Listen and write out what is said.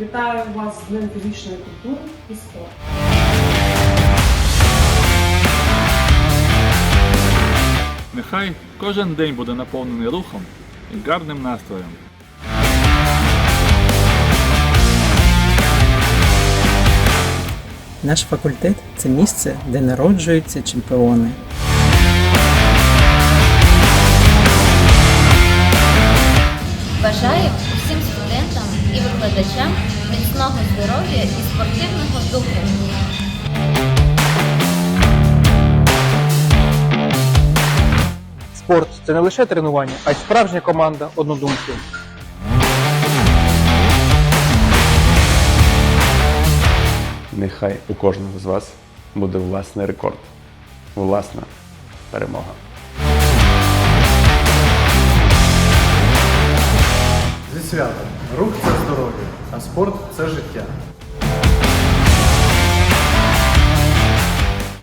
Вітаю вас з Днем фізичної культури і спорту. Нехай кожен день буде наповнений рухом і гарним настроєм. Наш факультет це місце, де народжуються чемпіони. Бажаю усім студентам і викладачам міцного здоров'я і спортивного духу. Спорт це не лише тренування, а й справжня команда однодумців. Нехай у кожного з вас буде власний рекорд, власна перемога. Святом. Рух це здоров'я, а спорт це життя.